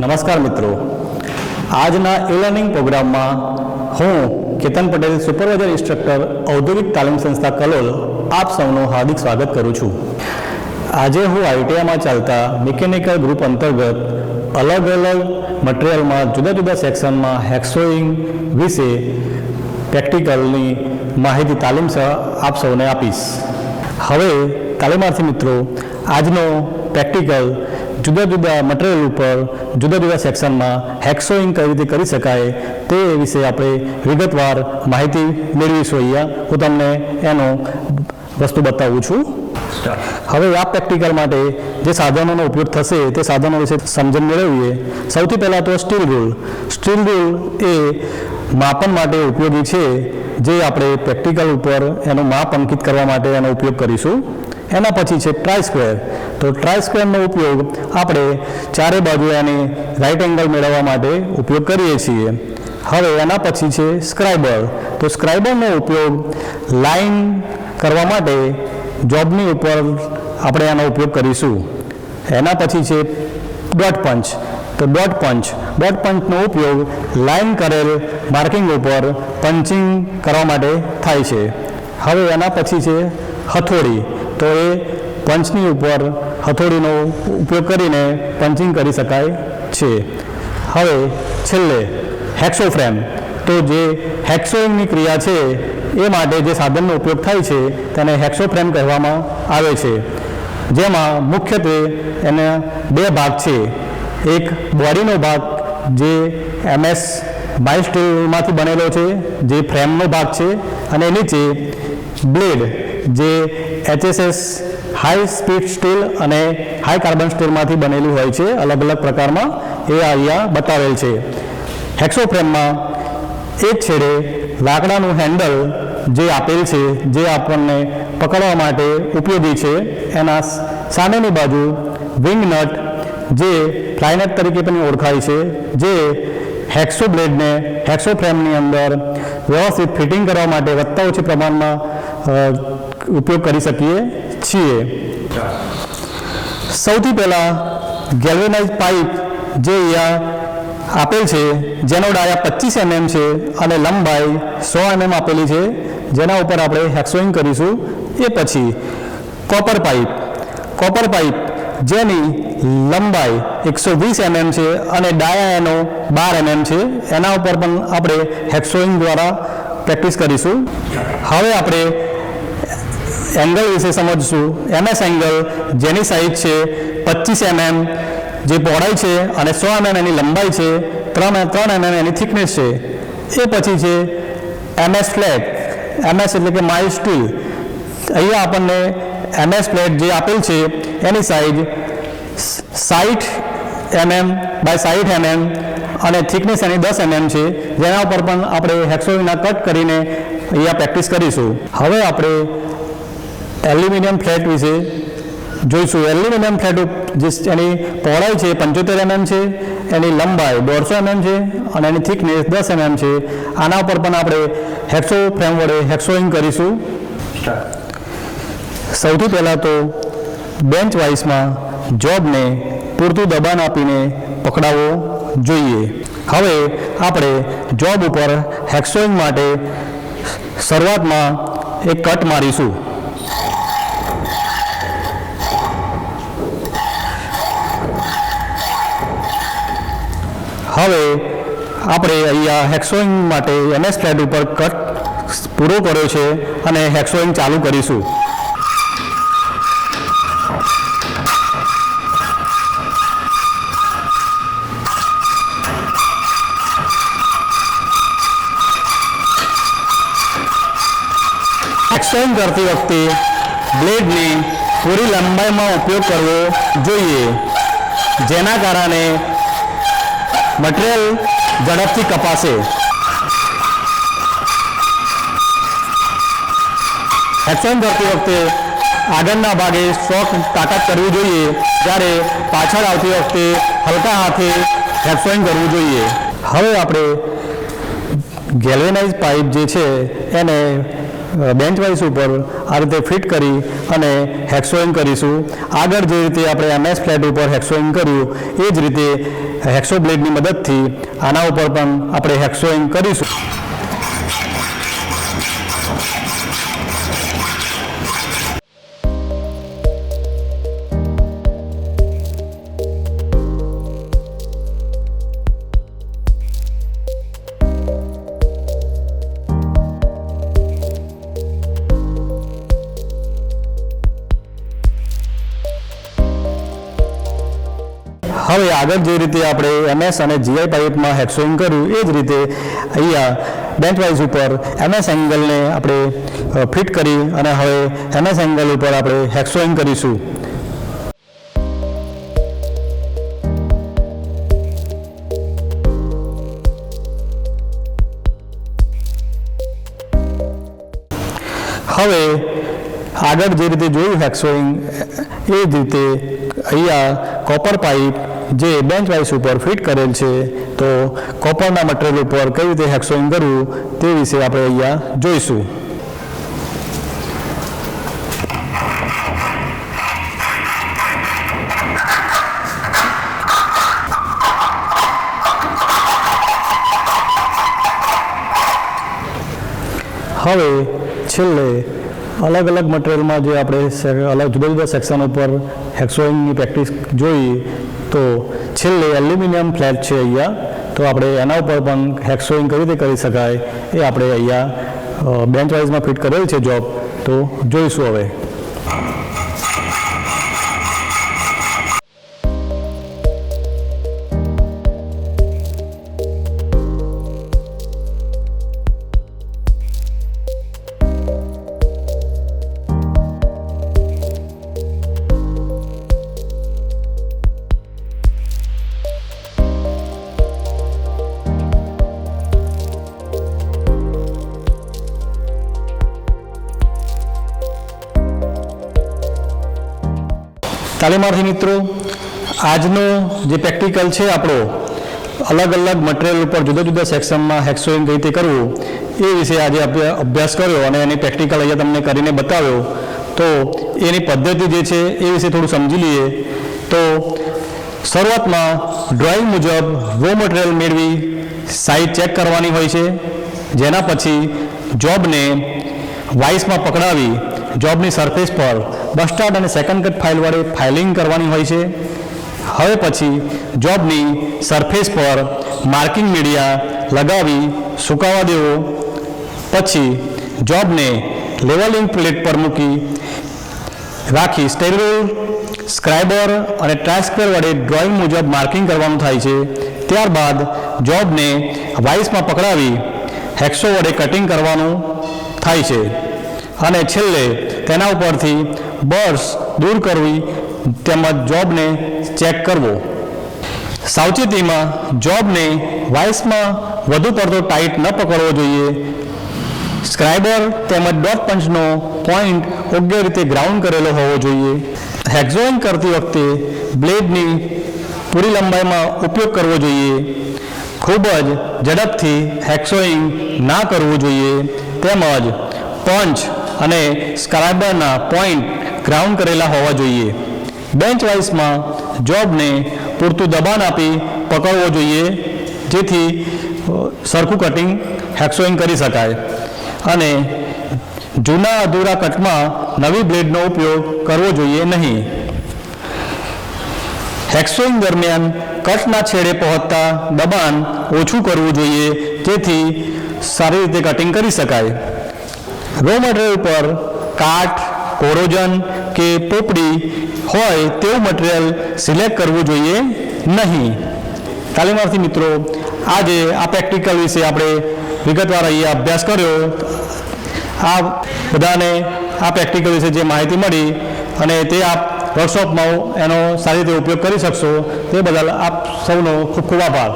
નમસ્કાર મિત્રો. આજના એ લર્નિંગ પ્રોગ્રામમાં હું કેતન પટેલ સુપરવાઇઝર ઇન્સ્ટ્રક્ટર ઔદ્યોગિક તાલીમ સંસ્થા કલોલ આપ સૌનું હાર્દિક સ્વાગત કરું છું. આજે હું આઈટીઆઈમાં ચાલતા મિકેનિકલ ગ્રુપ અંતર્ગત અલગ અલગ મટીરિયલમાં જુદા જુદા સેક્શનમાં હેક્સોઈંગ વિશે પ્રેક્ટિકલની માહિતી તાલીમ આપ સૌને આપીશ. હવે તાલીમાર્થી મિત્રો, આજનો પ્રેક્ટિકલ જુદા જુદા મટીરિયલ ઉપર, જુદા જુદા સેક્શનમાં હેક્સોઇંગ કઈ રીતે કરી શકાય તે વિશે આપણે વિગતવાર માહિતી મેળવીશું અહીંયા. હું તમને એનો વસ્તુ બતાવું છું. હવે આ પ્રેક્ટિકલ માટે જે સાધનોનો ઉપયોગ થશે તે સાધનો વિશે સમજણ મેળવીએ. સૌથી પહેલાં તો સ્ટીલ રૂલ સ્ટીલ રૂલ એ માપન માટે ઉપયોગી છે, જે આપણે પ્રેક્ટિકલ ઉપર એનું માપ અંકિત કરવા માટે એનો ઉપયોગ કરીશું. એના પછી છે ટ્રાય સ્ક્વેર તો ટ્રાય સ્ક્વેરનો ઉપયોગ આપણે ચારે બાજુ એને રાઇટ એંગલ મેળવવા માટે ઉપયોગ કરીએ છીએ. હવે એના પછી છે સ્ક્રાઇબર તો સ્ક્રાઇબરનો ઉપયોગ લાઈન કરવા માટે જોબની ઉપર આપણે એનો ઉપયોગ કરીશું. એના પછી છે ડોટ પંચ તો ડોટ પંચ ડોટ પંચનો ઉપયોગ લાઈન કરેલ માર્કિંગ ઉપર પંચિંગ કરવા માટે થાય છે. હવે એના પછી છે હથોડી. તો એ પંચની ઉપર હથોડીનો ઉપયોગ કરીને પંચિંગ કરી શકાય છે. હવે છેલ્લે હેક્સો ફ્રેમ તો જે હેક્સોઈંગની ક્રિયા છે, એ માટે જે સાધનનો ઉપયોગ થાય છે, તેને હેક્સો ફ્રેમ કહેવામાં આવે છે. જેમાં મુખ્યત્વે એના બે ભાગ છે. એક બોડીનો ભાગ જે એમએસ બાય સ્ટીલમાંથી બનેલો છે, જે ફ્રેમનો ભાગ છે, અને નીચે બ્લેડ જે એચએસએસ હાઈ સ્પીડ સ્ટીલ અને હાઈ કાર્બન સ્ટીલમાંથી બનેલું હોય છે, અલગ અલગ પ્રકારમાં એ અહીંયા બતાવેલ છે. હેક્સો ફ્રેમમાં એક છેડે લાકડાનું હેન્ડલ જે આપેલ છે, જે આપણને પકડવા માટે ઉપયોગી છે, એના સામેની બાજુ વિંગ નટ જે ફ્લાયનટ તરીકે પણ ઓળખાય છે, જે હેક્સો બ્લેડને હેક્સો ફ્રેમની અંદર વ્યવસ્થિત ફિટિંગ કરવા માટે વધતા ઓછી પ્રમાણમાં ઉપયોગ કરી શકીએ છીએ. સૌથી પહેલાં ગેલ્વેનાઇઝ પાઇપ જે અહીંયા આપેલ છે, જેનો ડાયા પચીસ એમએમ છે અને લંબાઈ સો એમએમ આપેલી છે, જેના ઉપર આપણે હેક્સોઈંગ કરીશું. એ પછી કોપર પાઇપ કોપર પાઇપ જેની લંબાઈ એકસો વીસ એમએમ છે અને ડાયા એનો બાર એમએમ છે, એના ઉપર પણ આપણે હેક્સોઈંગ દ્વારા પ્રેક્ટિસ કરીશું. હવે આપણે એંગલ વિશે સમજશું. એમએસ એંગલ જેની સાઇઝ છે પચીસ એમએમ જે પહોળાઈ છે અને સો એમએમ એની લંબાઈ છે, ત્રણ ત્રણ એમએમ એની થિકનેસ છે. એ પછી છે એમએસ ફ્લેટ એમએસ એટલે કે માઇલ સ્ટીલ અહીંયા આપણને એમએસ ફ્લેટ જે આપેલ છે, એની સાઇઝ સાઠ એમએમ બાય સાઠ એમએમ અને થિકનેસ એની દસ એમએમ છે. જેના ઉપર પણ આપણે હેક્સોવિના કટ કરીને અહીંયા પ્રેક્ટિસ કરીશું. હવે આપણે એલ્યુમિનિયમ ફ્લેટ વિશે જોઈશું. એલ્યુમિનિયમ ફ્લેટ જે એની પહોળાઈ છે પંચોતેર એમએમ છે, એની લંબાઈ દોઢસો એમએમ છે અને એની થિકનેસ દસ એમએમ છે. આના ઉપર પણ આપણે હેક્સો ફ્રેમ વડે હેક્સોઈંગ કરીશું. સૌથી પહેલાં તો બેન્ચ વાઇસમાં જોબને પૂરતું દબાણ આપીને પકડાવવો જોઈએ. હવે આપણે જોબ ઉપર હેક્સોઈંગ માટે શરૂઆતમાં એક કટ મારીશું. હવે આપણે અહીંયા હેક્સોઈંગ માટે એમએસ ફ્લેટ ઉપર કટ પૂરો કર્યો છે અને હેક્સોઈંગ ચાલુ કરીશું. હેક્સોઈંગ કરતી વખતે બ્લેડની પૂરી લંબાઈમાં ઉપયોગ કરવો જોઈએ. જેના કારણે મટીરિયલ ઝડપથી કપાશે. હેક્સન કરતી વખતે આગળના ભાગે સ્ટ્રોક તાકાત કરવી જોઈએ, જ્યારે પાછળ આવતી વખતે હલકા હાથે હેક્સોઈંગ કરવું જોઈએ. હવે આપણે ગેલ્વેનાઇઝ પાઇપ જે છે, એને બેન્ચ વાઇસ ઉપર આ રીતે ફિટ કરી અને હેક્સોઈંગ કરીશું. આગળ જે રીતે આપણે એમએસ ફ્લેટ ઉપર હેક્સોઈંગ કર્યું, એ જ રીતે હેક્સો બ્લેડની મદદથી આના ઉપર પણ આપણે હેક્સોઈંગ કરીશું. હવે આગળ જે રીતે આપણે એમએસ અને જીઆઈ પાઇપમાં હેક્સોઈંગ કર્યું, એ જ રીતે અહીંયા બેન્ચ ઉપર એમએસ એંગલને આપણે ફિટ કરી અને હવે એમએસ એંગલ ઉપર આપણે હેક્સોઈંગ કરીશું. હવે આગળ જે રીતે જોયું હેક્સોઈંગ એ જ રીતે અહીંયા કોપર પાઇપ જે બેન્ચ વાઇસ ઉપર ફિટ કરેલ છે, તો કોપરના મટીરિયલ ઉપર કઈ રીતે હેક્સોઈંગ કરવું તે વિશે આપણે અહીંયા જોઈશું. હવે છેલ્લે અલગ અલગ મટીરિયલમાં જે આપણે અલગ જુદા જુદા સેક્શન ઉપર હેક્સોઈંગની પ્રેક્ટિસ જોઈ તો છેલ્લે એલ્યુમિનિયમ ફ્લેટ છે અહીંયા. તો આપણે એના ઉપર પણ હેક્સોઈંગ કઈ રીતે કરી શકાય એ આપણે અહીંયા બેન્ચ વાઇઝમાં ફિટ કરેલ છે જોબ. તો જોઈશું હવે. તાલીમાર્થી મિત્રો, આજનો જે પ્રેક્ટિકલ છે આપણો, અલગ અલગ મટીરિયલ ઉપર જુદા જુદા સેક્શનમાં હેક્સોઈંગ કઈ રીતે કરવું, એ વિશે આજે અભ્યાસ કર્યો અને એની પ્રેક્ટિકલ અહીંયા તમને કરીને બતાવ્યો. તો એની પદ્ધતિ જે છે એ વિશે થોડું સમજી લઈએ. તો શરૂઆતમાં ડ્રોઈંગ મુજબ રો મટીરિયલ મેળવી સાઇઝ ચેક કરવાની હોય છે. જેના પછી જોબને વાઇસમાં પકડાવી જોબની સરફેસ પર બસ્ટાર્ડ અને સેકન્ડ કટ ફાઇલ વડે ફાઇલિંગ કરવાની હોય છે. હવે પછી જોબની સરફેસ પર માર્કિંગ મીડિયા લગાવી સુકાવા દેવો. પછી જોબને લેવલિંગ પ્લેટ પર મૂકી રાખી સ્ટેરિલ સ્ક્રાઇબર અને ટ્રાન્સફર વડે ડ્રોઈંગ મુજબ માર્કિંગ કરવાનું થાય છે. ત્યારબાદ જોબને વાઇસમાં પકડાવી હેક્સો વડે કટિંગ કરવાનું થાય છે. અને છેલ્લે તેના ઉપરથી બર્સ દૂર કરવી તેમજ જોબને ચેક કરવો. સાવચેતીમાં જોબને વાઇસમાં વધુ પડતો ટાઈટ ન પકડવો જોઈએ. સ્ક્રાઇબર તેમજ ડોટ પંચનો પોઈન્ટ યોગ્ય રીતે ગ્રાઉન્ડ કરેલો હોવો જોઈએ. હેક્ઝોઈંગ કરતી વખતે બ્લેડની પૂરી લંબાઈમાં ઉપયોગ કરવો જોઈએ. ખૂબ જ ઝડપથી હેક્સોઈંગ ના કરવું જોઈએ. તેમજ પંચ અને સ્ક્રાઇબરના પોઈન્ટ ગ્રાઉન્ડ કરેલા હોવા જોઈએ. બેન્ચ વાઇસમાં જોબને પૂરતું દબાણ આપી પકડવો જોઈએ, જેથી સરખું કટિંગ હેક્સોઈંગ કરી શકાય. અને જૂના અધૂરા કટમાં નવી બ્લેડનો ઉપયોગ કરવો જોઈએ નહીં. હેક્સોઈંગ દરમિયાન કટના છેડે પહોંચતા દબાણ ઓછું કરવું જોઈએ, જેથી સારી રીતે કટિંગ કરી શકાય. રો મટીરિયલ પર કાટ, કોરોજન કે પોપડી હોય તેવું મટીરિયલ સિલેક્ટ કરવું જોઈએ નહીં. તાલીમાર્થી મિત્રો, આજે આ પ્રેક્ટિકલ વિશે આપણે વિગતવાર અહીંયા અભ્યાસ કર્યો. આ બધાને આ પ્રેક્ટિકલ વિશે જે માહિતી મળી અને તે આપ વર્કશોપમાં એનો સારી રીતે ઉપયોગ કરી શકશો. તે બદલ આપ સૌનો ખૂબ ખૂબ આભાર.